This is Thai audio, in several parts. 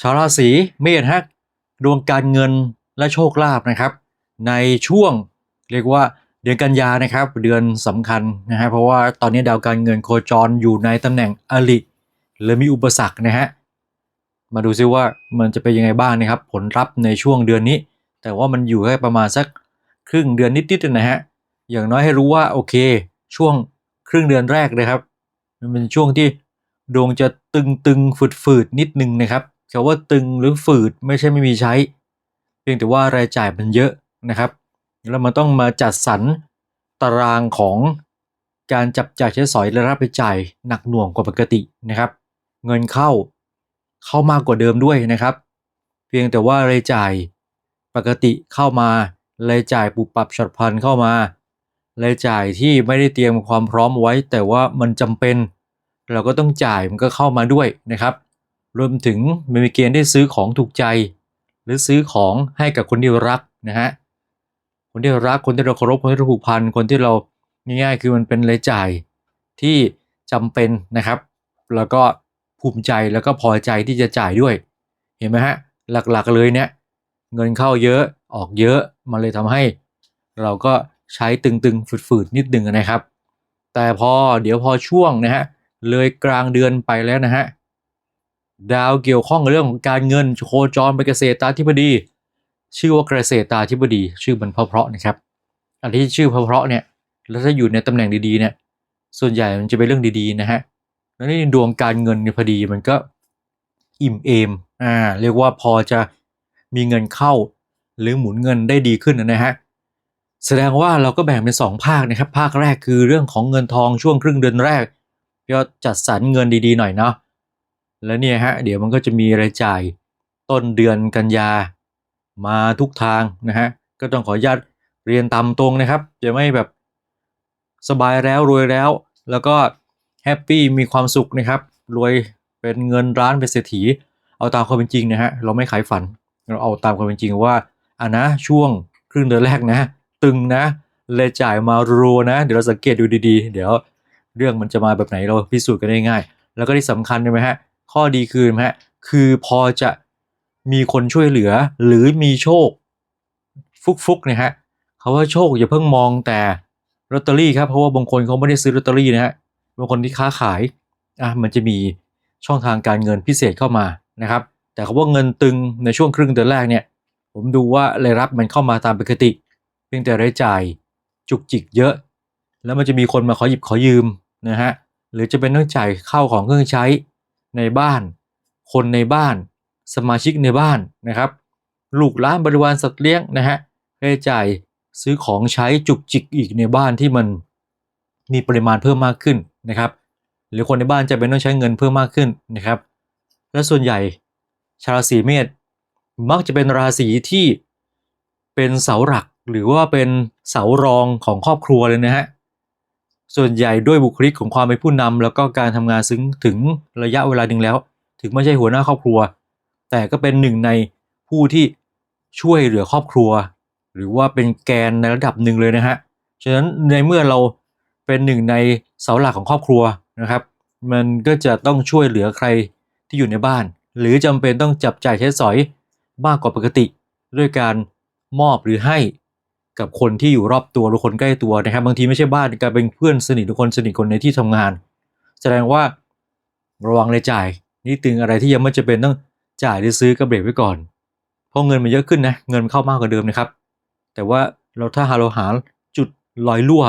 ชาวราศีเมษฮะดวงการเงินและโชคลาภนะครับ ในช่วงเรียกว่าเดือนกันยานะครับ เดือนสำคัญนะฮะเพราะว่าตอนนี้ดาวการเงินโคจรอยู่ในตำแหน่งอริเลยมีอุปสรรคนะฮะมาดูซิว่ามันจะเป็นยังไงบ้างนะครับ ผลลัพธ์ในช่วงเดือนนี้ แต่ว่ามันอยู่แค่ประมาณสักครึ่งเดือนนิดๆนะฮะอย่างน้อยให้รู้ว่าโอเค ช่วงครึ่งเดือนแรกนะครับ มันเป็นช่วงที่ดวงจะตึงตึงฝืดฝืดๆนิดนึงนะครับ คำว่าตึงหรือฝืดไม่ใช่ไม่มีใช้ เพียงแต่ว่ารายจ่ายมันเยอะนะครับ แล้วมันต้องมาจัดสรรตารางของการจับจ่ายใช้สอยและรับไปจ่ายหนักหน่วงกว่าปกตินะครับ เงินเข้าเข้ามากกว่าเดิมด้วยนะครับ เพียงแต่ว่ารายจ่ายปกติเข้ามารายจ่ายปุบปับฉับพลันเข้ามารายจ่ายที่ไม่ได้เตรียมความพร้อมไว้ แต่ว่ามันจำเป็น เราก็ต้องจ่ายมันก็เข้ามาด้วยนะครับ รวมถึงมันมีเกณฑ์ได้ซื้อของถูกใจ หรือซื้อของให้กับคนที่รักนะฮะคนที่เรารักคนที่เราเคารพคนที่เราผูกพันคนที่เราง่ายๆ คือมันเป็นรายจ่ายที่จำเป็นนะครับ แล้วก็ภูมิใจแล้วก็พอใจที่จะจ่ายด้วย เห็นไหมฮะหลักๆเลยเนี่ยเงินเข้าเยอะออกเยอะมันเลยทำให้ เราก็ใช้ตึงๆฝืดๆนิดนึงนะครับ แต่พอเดี๋ยวพอช่วงนะฮะเลยกลางเดือนไปแล้วนะฮะ ดาวเกี่ยวข้องกับเรื่องของการเงินโคจรไปเกษตราธิบดี ชื่อว่าเกษตราธิบดี ชื่อมันเพราะๆนะครับ อันที่ชื่อเพราะๆเนี่ยแล้วถ้าอยู่ในตำแหน่งดีๆเนี่ยส่วนใหญ่มันจะเป็นเรื่องดีๆนะฮะแล้วนี่ดวงการเงินเนี่ยพอดีมันก็อิ่มเอมอ่าเรียกว่าพอจะมีเงินเข้า หรือหมุนเงินได้ดีขึ้นนะฮะแสดงว่าเราก็แบ่งเป็นสองภาคนะครับ ภาคแรกคือเรื่องของเงินทองช่วงครึ่งเดือนแรกก็จัดสรรเงินดีๆหน่อยเนาะ แล้วเนี่ยฮะเดี๋ยวมันก็จะมีรายจ่ายต้นเดือนกันยามาทุกทางนะฮะก็ต้องขออนุญาตเรียนตามตรงนะครับ จะไม่แบบสบายแล้วรวยแล้ว แล้วก็แฮปปี้มีความสุขนะครับรวยเป็นเงินร้านเป็นเศรษฐี เอาตามความเป็นจริงนะฮะเราไม่ขายฝัน เราเอาตามความเป็นจริงว่าอะนะช่วงครึ่งเดือนแรกนะ ตึงนะเลยจ่ายมารัวนะ เดี๋ยวเราสังเกตดูดีๆ เดี๋ยวเรื่องมันจะมาแบบไหนเราพิสูจน์กันได้ง่าย แล้วก็ที่สำคัญใช่ไหมฮะ ข้อดีคือฮะคือพอจะมีคนช่วยเหลือหรือมีโชค ฟุกๆนะฮะเขาว่าโชคอย่าเพิ่งมองแต่ลอตเตอรี่ครับเพราะว่าบางคนเขาไม่ได้ซื้อลอตเตอรี่นะฮะบางคนที่ค้าขายอะมันจะมีช่องทางการเงินพิเศษเข้ามานะครับ แต่เขาว่าเงินตึงในช่วงครึ่งเดือนแรกเนี่ย ผมดูว่ารายรับมันเข้ามาตามปกติ เพียงแต่รายจ่ายจุกจิกเยอะ แล้วมันจะมีคนมาขอหยิบขอยืมนะฮะหรือจะเป็นต้องจ่ายเข้าของเครื่องใช้ ในบ้าน คนในบ้าน สมาชิกในบ้านนะครับ ลูกหลานบริวารสัตว์เลี้ยงนะฮะรายจ่ายซื้อของใช้จุกจิกอีกในบ้านที่มันมีปริมาณเพิ่มมากขึ้นนะครับ หรือคนในบ้านจะเป็นต้องใช้เงินเพิ่มมากขึ้นนะครับ และส่วนใหญ่ชาวราศีเมษมักจะเป็นราศีที่เป็นเสาหลักหรือว่าเป็นเสารองของครอบครัวเลยนะฮะ ส่วนใหญ่ด้วยบุคลิกของความเป็นผู้นำแล้วก็การทำงานซึ่งถึงระยะเวลาหนึ่งแล้ว ถึงไม่ใช่หัวหน้าครอบครัว แต่ก็เป็นหนึ่งในผู้ที่ช่วยเหลือครอบครัว หรือว่าเป็นแกนในระดับหนึ่งเลยนะฮะฉะนั้นในเมื่อเราเป็นหนึ่งในเสาหลักของครอบครัวนะครับ มันก็จะต้องช่วยเหลือใครที่อยู่ในบ้าน หรือจำเป็นต้องจับจ่ายใช้สอยมากกว่าปกติ ด้วยการมอบหรือให้ กับคนที่อยู่รอบตัวหรือคนใกล้ตัวนะครับ บางทีไม่ใช่บ้านกลายเป็นเพื่อนสนิทหรือคนสนิทคนในที่ทำงาน แสดงว่าระวังรายจ่าย นี่ตึงอะไรที่ยังไม่จะเป็นต้องจ่ายหรือซื้อก็เบรกไว้ก่อนเพราะเงินมันเยอะขึ้นนะเงินมันเข้ามากกว่าเดิมนะครับ แต่ว่าเราถ้าหาเราหาจุดลอยรั่ว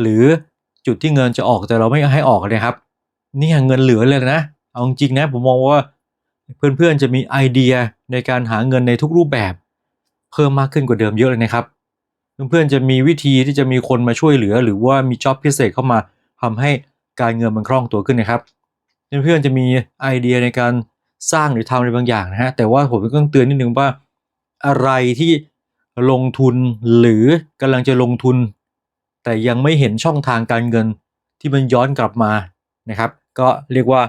หรือจุดที่เงินจะออกแต่เราไม่ให้ออกนะครับนี่เงินเหลือเลยนะเอาจริงนะผมมองว่าเพื่อนๆจะมีไอเดียในการหาเงินในทุกรูปแบบ เพิ่มมากขึ้นกว่าเดิมเยอะเลยนะครับ เพื่อนๆจะมีวิธีที่จะมีคนมาช่วยเหลือ หรือว่ามีจ็อบพิเศษเข้ามาทำให้การเงินมันคล่องตัวขึ้นนะครับเพื่อนๆจะมีไอเดียในการสร้างหรือทำอะไรบางอย่างนะฮะแต่ว่าผมก็ต้องเตือนนิดนึงว่าอะไรที่ลงทุนหรือกำลังจะลงทุน แต่ยังไม่เห็นช่องทางการเงินที่มันย้อนกลับมานะครับ ก็เรียกว่า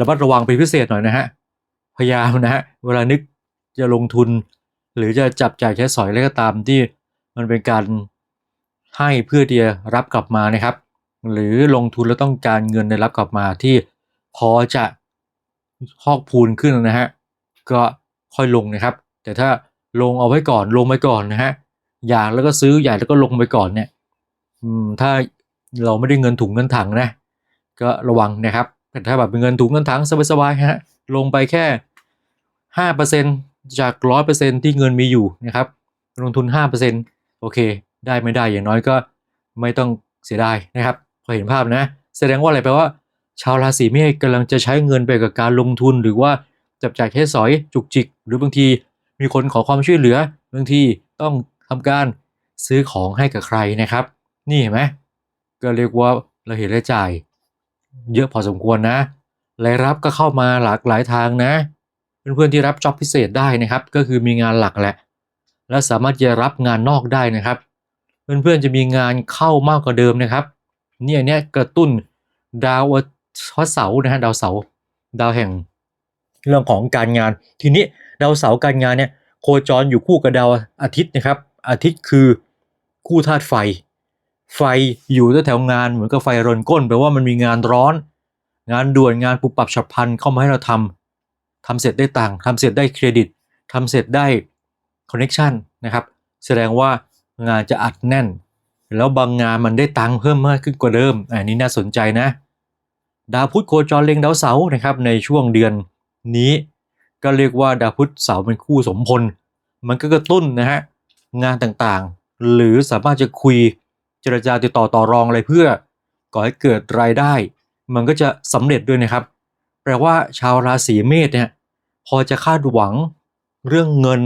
ระมัดระวังเป็นพิเศษหน่อยนะฮะพยายามนะฮะเวลานึกจะลงทุน หรือจะจับจ่ายใช้สอยอะไรก็ตามที่ มันเป็นการให้เพื่อที่จะรับกลับมานะครับ หรือลงทุนแล้วต้องการเงินในรับกลับมาที่พอจะพอกพูนขึ้นนะฮะก็ค่อยลงนะครับ แต่ถ้าลงเอาไว้ก่อนลงไปก่อนนะฮะอยากแล้วก็ซื้ออยากแล้วก็ลงไปก่อนเนี่ยถ้าเราไม่ได้เงินถุงเงินถังนะ ก็ระวังนะครับแต่ถ้าแบบเป็นเงินถุงเงินถังสบายๆฮะลงไปแค่ห้าเปอร์เซ็นจากร้อยเปอร์เซ็นที่เงินมีอยู่นะครับ ลงทุนห้าเปอร์เซ็น โอเค ได้ไม่ได้อย่างน้อยก็ไม่ต้องเสียดายนะครับ พอเห็นภาพนะ แสดงว่าอะไรแปลว่า ชาวราศีเมษกำลังจะใช้เงินไปกับการลงทุนหรือว่าจับจ่ายแค่สอยจุกจิก หรือบางทีมีคนขอความช่วยเหลือบางทีต้องทำการซื้อของให้กับใครนะครับ นี่เห็นไหมก็เรียกว่าเราเห็นรายจ่าย เยอะพอสมควรนะรายรับก็เข้ามาหลากหลายทางนะ เพื่อนๆที่รับจ็อบพิเศษได้นะครับ ก็คือมีงานหลักแหละ และสามารถจะรับงานนอกได้นะครับ เพื่อนๆจะมีงานเข้ามากกว่าเดิมนะครับ เนี่ยเนี่ยกระตุ้นดาวพระเสาร์นะฮะดาวเสาร์ดาวแห่งเรื่องของการงาน ทีนี้ดาวเสาร์การงานเนี่ยโคจรอยู่คู่กับดาวอาทิตย์นะครับ อาทิตย์คือคู่ธาตุไฟ ไฟอยู่แถวงานเหมือนกับไฟรนก้นแปลว่ามันมีงานร้อน งานด่วนงานปุบปับฉับพลันเข้ามาให้เราทำทำเสร็จได้ตังค์ทำเสร็จได้เครดิตทำเสร็จได้ คอนเน็ชันนะครับแสดงว่างานจะอัดแน่น แล้วบางงานมันได้ตังค์เพิ่มมากขึ้นกว่าเดิม อันนี้น่าสนใจนะ ดาวพุธโคจรเล็งดาวเสาร์นะครับในช่วงเดือนนี้ก็เรียกว่าดาวพุธเสาร์เป็นคู่สมพล มันก็กระตุ้นนะฮะงานต่างๆ หรือสามารถจะคุยเจรจาติดต่อต่อรองอะไรเพื่อก่อให้เกิดรายได้ มันก็จะสำเร็จด้วยนะครับ แปลว่าชาวราศีเมษเนี่ยพอจะคาดหวังเรื่องเงิน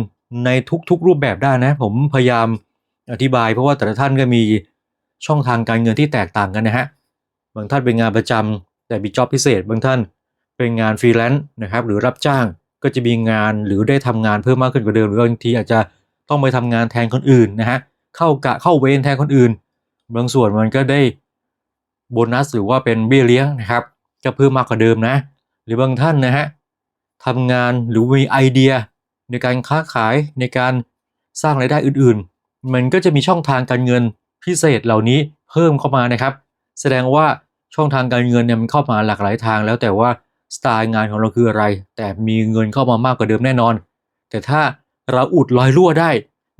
ในทุกๆรูปแบบได้นะ ผมพยายามอธิบาย เพราะว่าแต่ละท่านก็มีช่องทางการเงินที่แตกต่างกันนะฮะบางท่านเป็นงานประจำแต่มีจ็อบพิเศษ บางท่านเป็นงานฟรีแลนซ์นะครับหรือรับจ้างก็จะมีงานหรือได้ทำงานเพิ่มมากขึ้นกว่าเดิมหรือบางทีอาจจะต้องไปทำงานแทนคนอื่นนะฮะเข้ากะเข้าเวรแทนคนอื่น บางส่วนมันก็ได้โบนัสหรือว่าเป็นเบี้ยเลี้ยงนะครับก็เพิ่มมากกว่าเดิมนะ หรือบางท่านนะฮะทำงานหรือมีไอเดีย ในการค้าขายในการสร้างรายได้อื่นๆ มันก็จะมีช่องทางการเงินพิเศษเหล่านี้เพิ่มเข้ามานะครับ แสดงว่าช่องทางการเงินเนี่ยมันเข้ามาหลากหลายทาง แล้วแต่ว่าสไตล์งานของเราคืออะไร แต่มีเงินเข้ามามากกว่าเดิมแน่นอน แต่ถ้าเราอุดรอยรั่วได้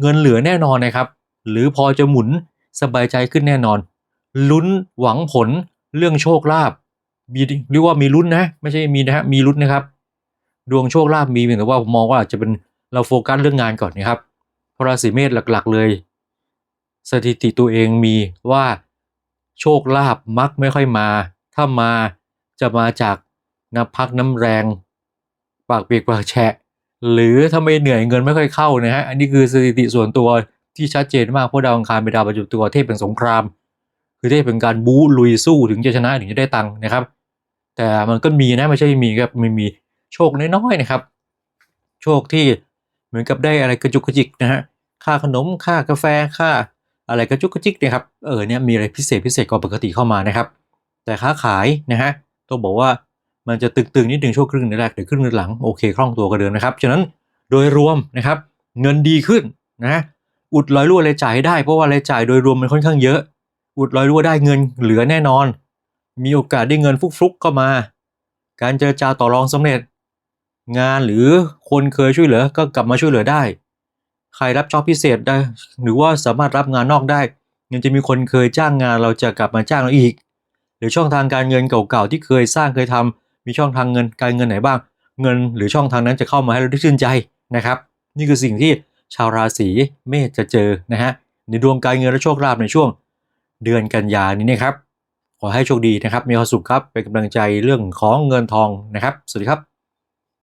เงินเหลือแน่นอนนะครับ หรือพอจะหมุนสบายใจขึ้นแน่นอน ลุ้นหวังผลเรื่องโชคลาภมีเรียกว่ามีลุ้นนะ ไม่ใช่มีนะฮะมีลุ้นนะครับ ดวงโชคลาภมีเพียงแต่ว่าผมมองว่าอาจจะเป็นเราโฟกัสเรื่องงานก่อนนะครับพราศีเมษหลักๆเลย สถิติตัวเองมีว่าโชคลาภมักไม่ค่อยมา ถ้ามาจะมาจากน้ำพักน้ำแรง ปากเปียกปากแฉะ หรือถ้าไม่เหนื่อยเงินไม่ค่อยเข้านะฮะอันนี้คือสถิติส่วนตัวที่ชัดเจนมากเพราะดาวอังคารเป็นดาวประจำตัวเทพเป็นสงคราม คือเทพเป็นการบู๊ลุยสู้ถึงจะชนะถึงจะได้ตังค์นะครับ แต่มันก็มีนะไม่ใช่มีครับมันมี โชคน้อยๆนะครับ โชคที่เหมือนกับได้อะไรกระจุกกระจิกนะฮะค่าขนมค่ากาแฟค่าอะไรกระจุกกระจิกเนี่ยครับเออเนี่ยมีอะไรพิเศษพิเศษกว่าปกติเข้ามานะครับ แต่ค้าขายนะฮะต้องบอกว่ามันจะตึงๆนิดหนึ่งช่วงครึ่งแรกหรือครึ่งหลังโอเคคล่องตัวก็เดิมนะครับฉะนั้นโดยรวมนะครับเงินดีขึ้นนะอุดรอยรั่วรายจ่ายได้เพราะว่ารายจ่ายโดยรวมมันค่อนข้างเยอะ อุดรอยรั่วได้เงินเหลือแน่นอน มีโอกาสได้เงินฟุกๆเข้ามา การเจรจาต่อรองสำเร็จ งานหรือคนเคยช่วยเหลือก็กลับมาช่วยเหลือได้ ใครรับจ็อบพิเศษได้ หรือว่าสามารถรับงานนอกได้ยังจะมีคนเคยจ้างงานเราจะกลับมาจ้างเราอีก หรือช่องทางการเงินเก่าๆที่เคยสร้างเคยทำมีช่องทางเงินการเงินไหนบ้าง เงินหรือช่องทางนั้นจะเข้ามาให้เราได้ชื่นใจนะครับ นี่คือสิ่งที่ชาวราศีเมษจะเจอนะฮะในดวงการเงินและโชคลาภในช่วงเดือนกันยานี้นะครับ ขอให้โชคดีนะครับ มีความสุขครับ เป็นกำลังใจเรื่องของเงินทองนะครับ สวัสดีครับ